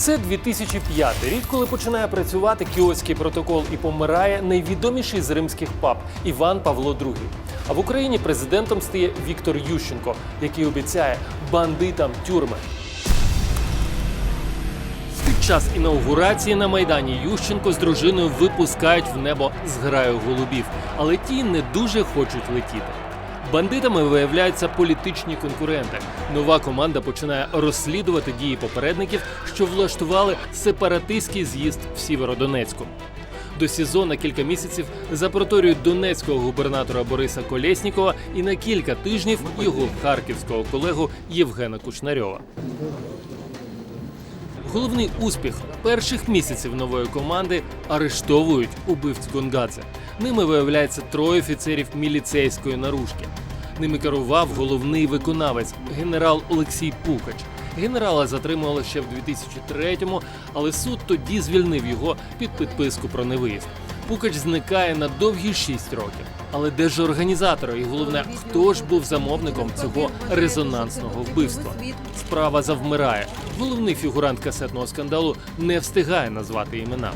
Це 2005 рік, коли починає працювати кіотський протокол і помирає найвідоміший з римських пап Іван Павло II. А в Україні президентом стає Віктор Ющенко, який обіцяє бандитам тюрми. Під час інаугурації на майдані Ющенко з дружиною випускають в небо зграю голубів, але ті не дуже хочуть летіти. Бандитами виявляються політичні конкуренти. Нова команда починає розслідувати дії попередників, що влаштували сепаратистський з'їзд в Сєвєродонецьку. До СІЗО на кілька місяців запроторюють донецького губернатора Бориса Колєснікова і на кілька тижнів його харківського колегу Євгена Кушнарьова. Головний успіх перших місяців нової команди арештовують убивць Гонгадзе. Ними виявляється троє офіцерів міліцейської наружки. Ними керував головний виконавець генерал Олексій Пукач. Генерала затримували ще в 2003-му, але суд тоді звільнив його під підписку про невиїзд. Пукач зникає на довгі 6 років. Але де ж організатори і головне, хто ж був замовником цього резонансного вбивства? Справа завмирає. Головний фігурант касетного скандалу не встигає назвати імена.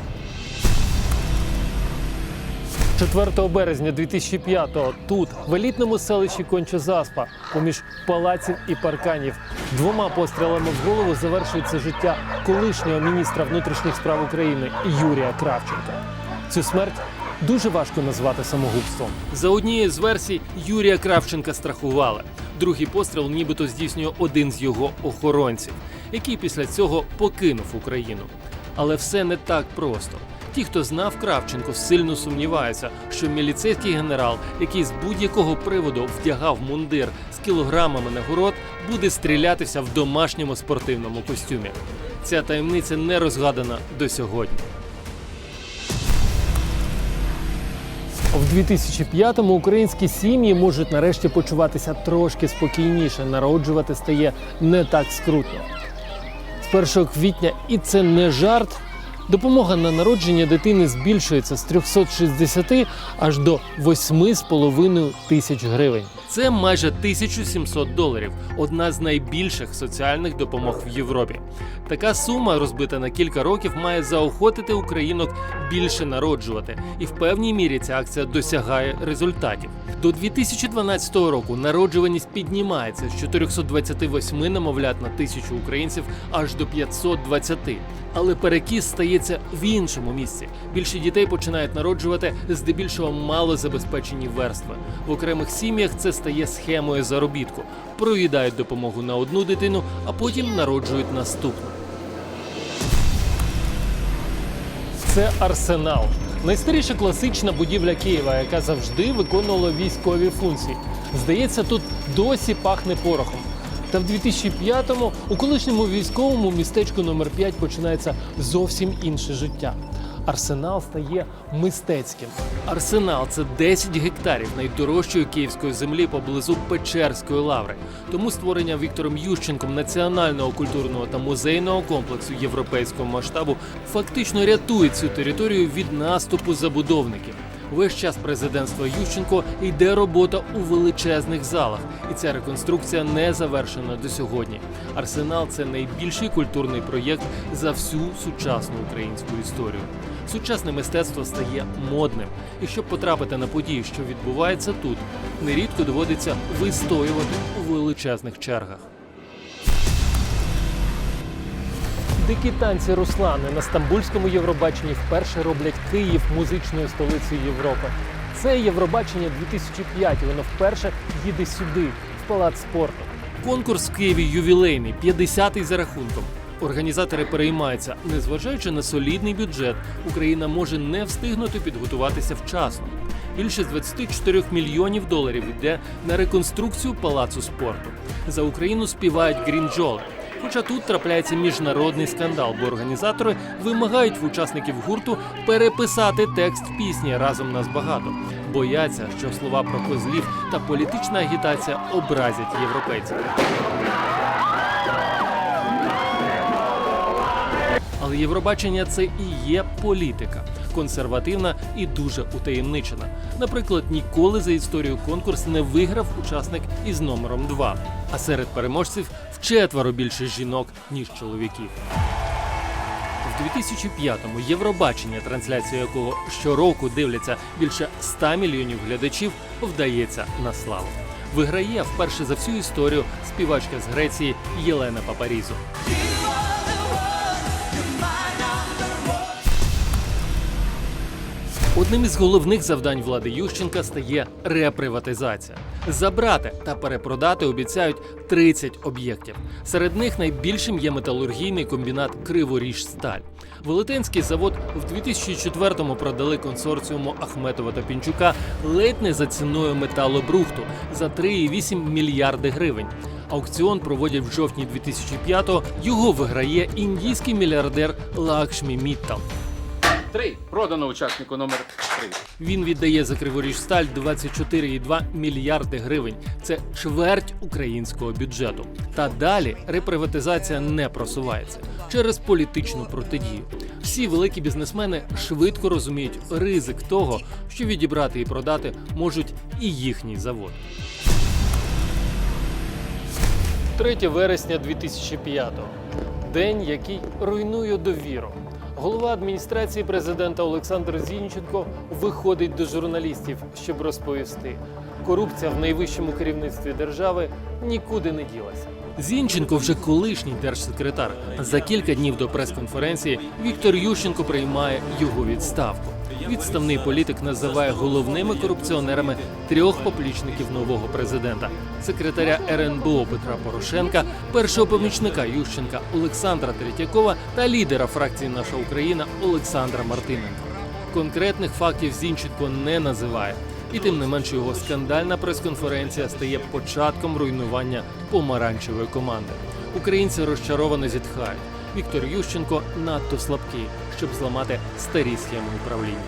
4 березня 2005-го тут, в елітному селищі Конча-Заспа, поміж палаців і парканів, двома пострілами в голову завершується життя колишнього міністра внутрішніх справ України Юрія Кравченка. Цю смерть дуже важко назвати самогубством. За однією з версій Юрія Кравченка страхували. Другий постріл нібито здійснює один з його охоронців, який після цього покинув Україну. Але все не так просто. Ті, хто знав Кравченко, сильно сумніваються, що міліцейський генерал, який з будь-якого приводу вдягав мундир з кілограмами нагород, буде стрілятися в домашньому спортивному костюмі. Ця таємниця не розгадана до сьогодні. 2005-му українські сім'ї можуть нарешті почуватися трошки спокійніше. Народжувати стає не так скрутно. З 1 квітня, і це не жарт. Допомога на народження дитини збільшується з 360 аж до 8,5 тисяч гривень. Це майже 1700 доларів, одна з найбільших соціальних допомог в Європі. Така сума, розбита на кілька років, має заохотити українок більше народжувати, і в певній мірі ця акція досягає результатів. До 2012 року народжуваність піднімається з 428 немовлят на тисячу українців аж до 520. Але перекіс стається в іншому місці. Більше дітей починають народжувати здебільшого малозабезпечені верстви. В окремих сім'ях це стає схемою заробітку. Проїдають допомогу на одну дитину, а потім народжують наступну. Це арсенал. Найстаріша класична будівля Києва, яка завжди виконувала військові функції. Здається, тут досі пахне порохом. Та в 2005-му у колишньому військовому містечку номер 5 починається зовсім інше життя. Арсенал стає мистецьким. Арсенал це 10 гектарів найдорожчої київської землі поблизу Печерської лаври. Тому створення Віктором Ющенком національного культурного та музейного комплексу європейського масштабу фактично рятує цю територію від наступу забудовників. Весь час президентства Ющенко йде робота у величезних залах, і ця реконструкція не завершена до сьогодні. Арсенал це найбільший культурний проєкт за всю сучасну українську історію. Сучасне мистецтво стає модним, і щоб потрапити на події, що відбуваються тут, нерідко доводиться вистоювати у величезних чергах. Дикі танці Руслани на стамбульському Євробаченні вперше роблять Київ музичною столицею Європи. Це Євробачення 2005, і воно вперше їде сюди, в палац спорту. Конкурс в Києві ювілейний, 50-й за рахунком. Організатори переймаються, незважаючи на солідний бюджет, Україна може не встигнути підготуватися вчасно. Більше з 24 мільйонів доларів йде на реконструкцію палацу спорту. За Україну співають грінджоли. Хоча тут трапляється міжнародний скандал, бо організатори вимагають в учасників гурту переписати текст пісні разом нас багато. Бояться, що слова про козлів та політична агітація образять європейців. Але Євробачення це і є політика, консервативна і дуже утаємничена. Наприклад, ніколи за історію конкурс не виграв учасник із номером 2, а серед переможців вчетверо більше жінок ніж чоловіків. в 2005-му Євробачення, трансляцію якого щороку дивляться більше 100 мільйонів глядачів, вдається на славу. Виграє вперше за всю історію співачка з Греції Єлена Папарізу. Одним із головних завдань влади Ющенка стає реприватизація. Забрати та перепродати обіцяють 30 об'єктів. Серед них найбільшим є металургійний комбінат Криворіжсталь. Велетенський завод в 2004-му продали консорціуму Ахметова та Пінчука ледь не за ціною металобрухту за 3,8 мільярди гривень. Аукціон проводять в жовтні 2005-го. Його виграє індійський мільярдер Лакшмі Міттал. Три. Продано учаснику номер три. Він віддає за Криворіжсталь 24,2 мільярди гривень. Це чверть українського бюджету. Та далі реприватизація не просувається через політичну протидію. Всі великі бізнесмени швидко розуміють ризик того, що відібрати і продати можуть і їхній завод. 3 вересня 2005-го. День, який руйнує довіру. Голова адміністрації президента Олександр Зінченко виходить до журналістів, щоб розповісти. Корупція в найвищому керівництві держави нікуди не ділася. Зінченко вже колишній держсекретар. За кілька днів до прес-конференції Віктор Ющенко приймає його відставку. Відставний політик називає головними корупціонерами трьох поплічників нового президента: секретаря РНБО Петра Порошенка, першого помічника Ющенка Олександра Третьякова та лідера фракції Наша Україна Олександра Мартиненка. Конкретних фактів Зінченко не називає, і тим не менш його скандальна прес-конференція стає початком руйнування помаранчевої команди. Українці розчаровано зітхають. Віктор Ющенко надто слабкий, щоб зламати старі схеми управління.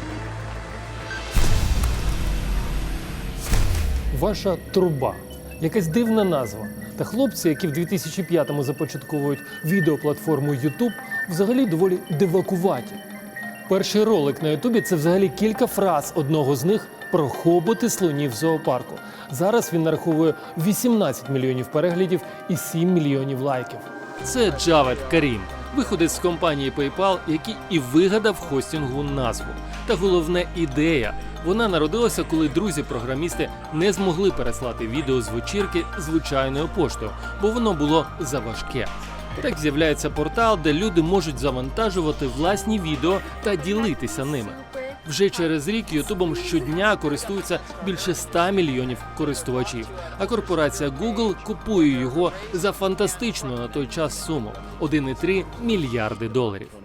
Ваша труба. Якась дивна назва. Та хлопці, які в 2005-му започатковують відеоплатформу YouTube, взагалі доволі дивакуваті. Перший ролик на Ютубі це взагалі кілька фраз одного з них про хоботи слонів зоопарку. Зараз він нараховує 18 мільйонів переглядів і 7 мільйонів лайків. Це Джавед Карім, виходець з компанії PayPal, який і вигадав хостінгу назву. Та головне ідея. Вона народилася, коли друзі-програмісти не змогли переслати відео з вечірки звичайною поштою, бо воно було заважке. Так з'являється портал, де люди можуть завантажувати власні відео та ділитися ними. Вже через рік Ютубом щодня користуються більше 100 мільйонів користувачів. А корпорація Google купує його за фантастичну на той час суму 1,3 мільярди доларів.